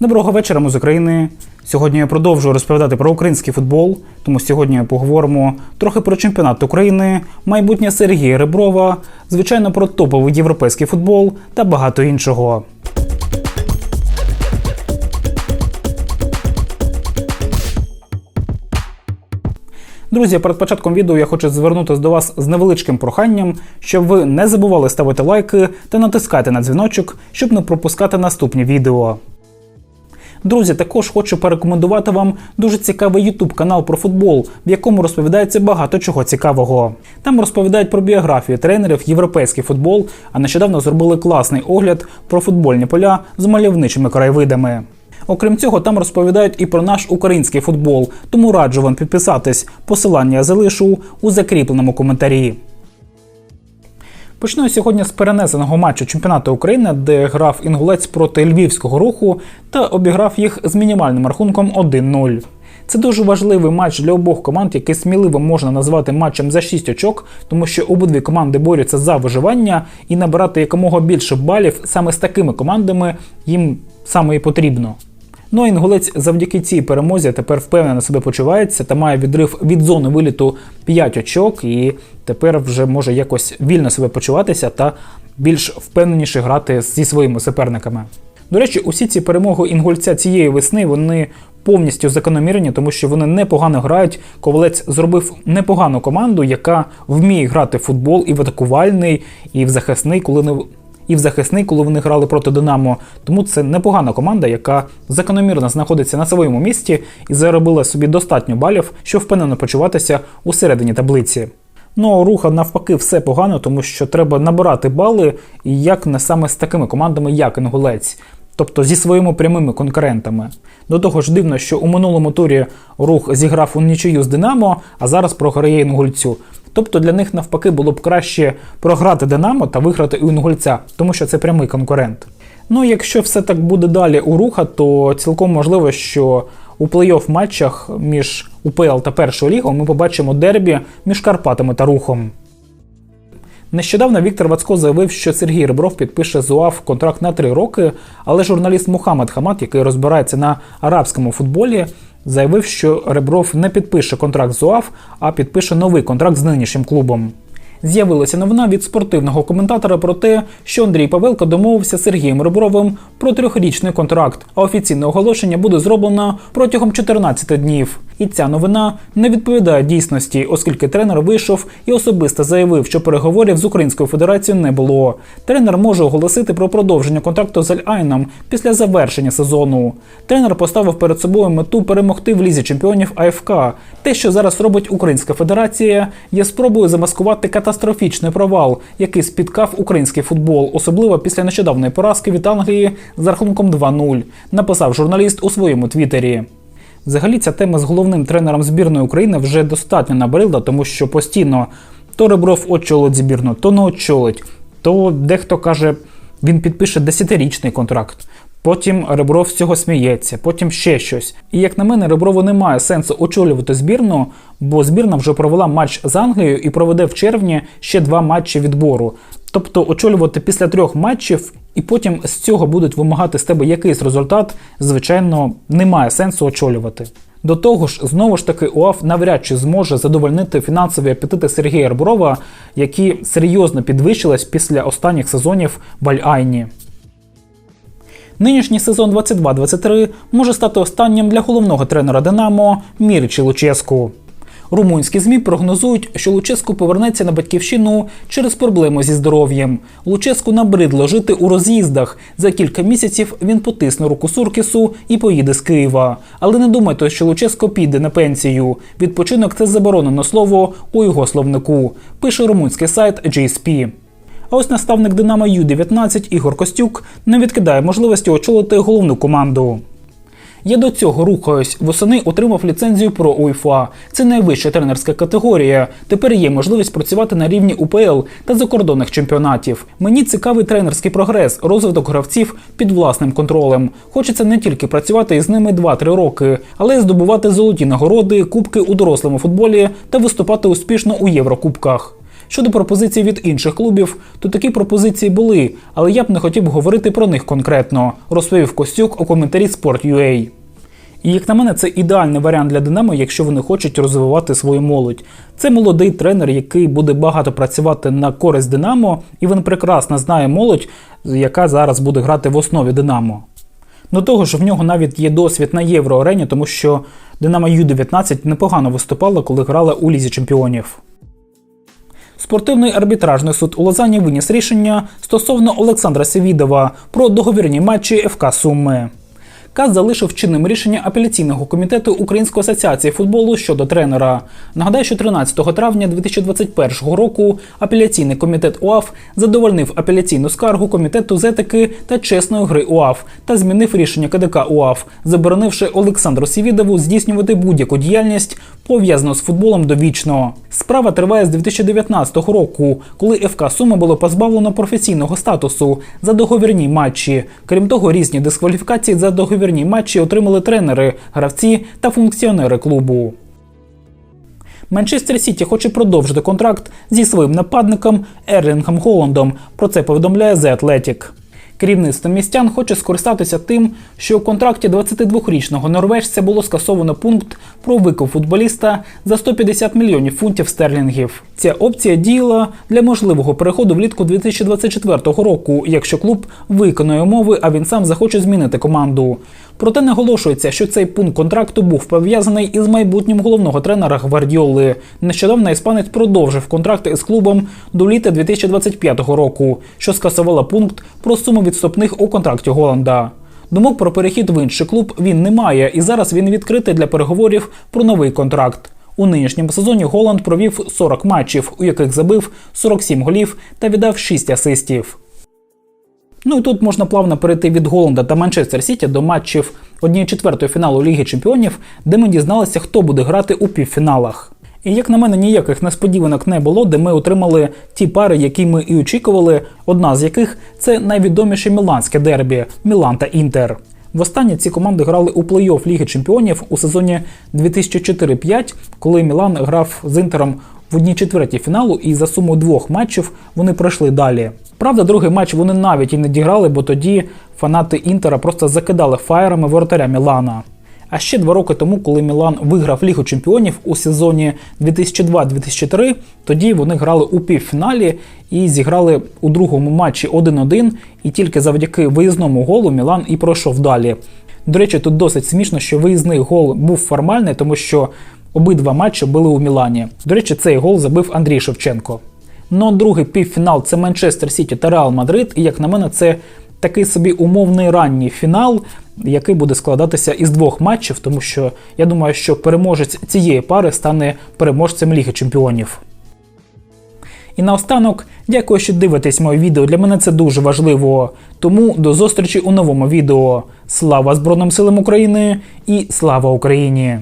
Доброго вечора, ми з України. Сьогодні я продовжую розповідати про український футбол, тому сьогодні поговоримо трохи про чемпіонат України, майбутнє Сергія Реброва, звичайно, про топовий європейський футбол та багато іншого. Друзі, перед початком відео я хочу звернутися до вас з невеличким проханням, щоб ви не забували ставити лайки та натискати на дзвіночок, щоб не пропускати наступні відео. Друзі, також хочу порекомендувати вам дуже цікавий YouTube канал про футбол, в якому розповідається багато чого цікавого. Там розповідають про біографії тренерів, європейський футбол, а нещодавно зробили класний огляд про футбольні поля з мальовничими краєвидами. Окрім цього, там розповідають і про наш український футбол, тому раджу вам підписатись. Посилання я залишу у закріпленому коментарі. Почну сьогодні з перенесеного матчу чемпіонату України, де грав інгулець проти львівського руху та обіграв їх з мінімальним рахунком 1-0. Це дуже важливий матч для обох команд, який сміливо можна назвати матчем за 6 очок, тому що обидві команди борються за виживання і набирати якомога більше балів саме з такими командами їм саме і потрібно. Ну а інгулець завдяки цій перемозі тепер впевнено себе почувається та має відрив від зони виліту 5 очок, і тепер вже може якось вільно себе почуватися та більш впевненіше грати зі своїми суперниками. До речі, усі ці перемоги інгульця цієї весни вони повністю закономірні, тому що вони непогано грають. Ковалець зробив непогану команду, яка вміє грати в футбол і в атакувальний, і в захисний, коли не і в захисний, коли вони грали проти Динамо. Тому це непогана команда, яка закономірно знаходиться на своєму місці і заробила собі достатньо балів, щоб впевнено почуватися у середині таблиці. Ну, а руха навпаки, все погано, тому що треба набирати бали, і як не саме з такими командами, як інгулець. Тобто зі своїми прямими конкурентами. До того ж дивно, що у минулому турі рух зіграв у нічию з Динамо, а зараз програє інгульцю. Тобто для них навпаки було б краще програти Динамо та виграти у інгульця, тому що це прямий конкурент. Ну, якщо все так буде далі у руха, то цілком можливо, що у плей-офф матчах між УПЛ та першою лігою ми побачимо дербі між Карпатами та Рухом. Нещодавно Віктор Вацко заявив, що Сергій Ребров підпише з УАФ контракт на три роки, але журналіст Мухаммед Хамат, який розбирається на арабському футболі, заявив, що Ребров не підпише контракт з УАФ, а підпише новий контракт з нинішнім клубом. З'явилася новина від спортивного коментатора про те, що Андрій Павелко домовився з Сергієм Ребровим про трьохрічний контракт, а офіційне оголошення буде зроблено протягом 14 днів. І ця новина не відповідає дійсності, оскільки тренер вийшов і особисто заявив, що переговорів з Українською Федерацією не було. Тренер може оголосити про продовження контракту з Аль-Айном після завершення сезону. Тренер поставив перед собою мету перемогти в лізі чемпіонів АФК. Те, що зараз робить Українська Федерація, є спробою замаскувати катастрофічний провал, який спіткав український футбол, особливо після нещодавної поразки від Англії з рахунком 2-0, написав журналіст у своєму твіттері. Взагалі, ця тема з головним тренером збірної України вже достатньо набридла, тому що постійно то Ребров очолить збірну, то не очолить, то дехто каже, він підпише 10-річний контракт. Потім Ребров з цього сміється, потім ще щось. І як на мене, Реброву немає сенсу очолювати збірну, бо збірна вже провела матч з Англією і проведе в червні ще два матчі відбору. Тобто очолювати після трьох матчів і потім з цього будуть вимагати з тебе якийсь результат, звичайно, немає сенсу очолювати. До того ж, знову ж таки, УАФ навряд чи зможе задовольнити фінансові апетити Сергія Арбурова, які серйозно підвищились після останніх сезонів в Аль-Айні. Нинішній сезон 22-23 може стати останнім для головного тренера Динамо Міричі Луческу. Румунські змі прогнозують, що Луческу повернеться на батьківщину через проблему зі здоров'ям. Луческу набридло жити у роз'їздах. За кілька місяців він потисне руку Суркісу і поїде з Києва. Але не думайте, що Луческо піде на пенсію. Відпочинок це заборонено слово у його словнику. Пише румунський сайт GSP. А ось наставник Динамо Ю-19 Ігор Костюк не відкидає можливості очолити головну команду. Я до цього рухаюсь. Восени отримав ліцензію про УЄФА. Це найвища тренерська категорія. Тепер є можливість працювати на рівні УПЛ та закордонних чемпіонатів. Мені цікавий тренерський прогрес, розвиток гравців під власним контролем. Хочеться не тільки працювати із ними 2-3 роки, але й здобувати золоті нагороди, кубки у дорослому футболі та виступати успішно у Єврокубках. Щодо пропозицій від інших клубів, то такі пропозиції були, але я б не хотів говорити про них конкретно, розповів Костюк у коментарі Sport.ua. І як на мене, це ідеальний варіант для Динамо, якщо вони хочуть розвивати свою молодь. Це молодий тренер, який буде багато працювати на користь Динамо, і він прекрасно знає молодь, яка зараз буде грати в основі Динамо. До того ж, в нього навіть є досвід на євроарені, тому що Динамо Ю-19 непогано виступала, коли грала у Лізі Чемпіонів. Спортивний арбітражний суд у Лозані виніс рішення стосовно Олександра Севідова про договірні матчі ФК Суми. КАС залишив чинним рішення апеляційного комітету Української асоціації футболу щодо тренера. Нагадаю, що 13 травня 2021 року апеляційний комітет УАФ задовольнив апеляційну скаргу комітету з етики та чесної гри УАФ та змінив рішення КДК УАФ, заборонивши Олександру Сівідову здійснювати будь-яку діяльність пов'язану з футболом довічно. Справа триває з 2019 року, коли ФК Суми було позбавлено професійного статусу за договірні матчі. Крім того, різні дискваліфікації за договірні матчі отримали тренери, гравці та функціонери клубу. Манчестер Сіті хоче продовжити контракт зі своїм нападником Ерлінгом Голландом. Про це повідомляє The Athletic. Керівництво містян хоче скористатися тим, що у контракті 22-річного норвежця було скасовано пункт про викуп футболіста за 150 мільйонів фунтів стерлінгів. Ця опція діяла для можливого переходу влітку 2024 року, якщо клуб виконує умови, а він сам захоче змінити команду. Проте наголошується, що цей пункт контракту був пов'язаний із майбутнім головного тренера Гвардіоли. Нещодавно іспанець продовжив контракт із клубом до літа 2025 року, що скасувала пункт про суму відступних у контракті Голланда. Думок про перехід в інший клуб він не має, і зараз він відкритий для переговорів про новий контракт. У нинішньому сезоні Голланд провів 40 матчів, у яких забив 47 голів та віддав 6 асистів. Ну і тут можна плавно перейти від Голланда та Манчестер Сіті до матчів 1-4 фіналу Ліги Чемпіонів, де ми дізналися, хто буде грати у півфіналах. І як на мене, ніяких несподіванок не було, де ми отримали ті пари, які ми і очікували, одна з яких це найвідоміше міланське дербі Мілан та Інтер. Востаннє ці команди грали у плей-офф Ліги Чемпіонів у сезоні 2004-5, коли Мілан грав з Інтером в одній четвертій фіналу, і за суму двох матчів вони пройшли далі. Правда, другий матч вони навіть і не діграли, бо тоді фанати Інтера просто закидали фаєрами воротаря Мілана. А ще два роки тому, коли Мілан виграв Лігу Чемпіонів у сезоні 2002-2003, тоді вони грали у півфіналі і зіграли у другому матчі 1-1, і тільки завдяки виїзному голу Мілан і пройшов далі. До речі, тут досить смішно, що виїзний гол був формальний, тому що обидва матчі були у Мілані. До речі, цей гол забив Андрій Шевченко. Ну, а другий півфінал це Манчестер Сіті та Реал Мадрид, і як на мене, це такий собі умовний ранній фінал, який буде складатися із двох матчів, тому що я думаю, що переможець цієї пари стане переможцем Ліги Чемпіонів. І наостанок, дякую, що дивитесь моє відео. Для мене це дуже важливо. Тому до зустрічі у новому відео. Слава Збройним силам України і слава Україні!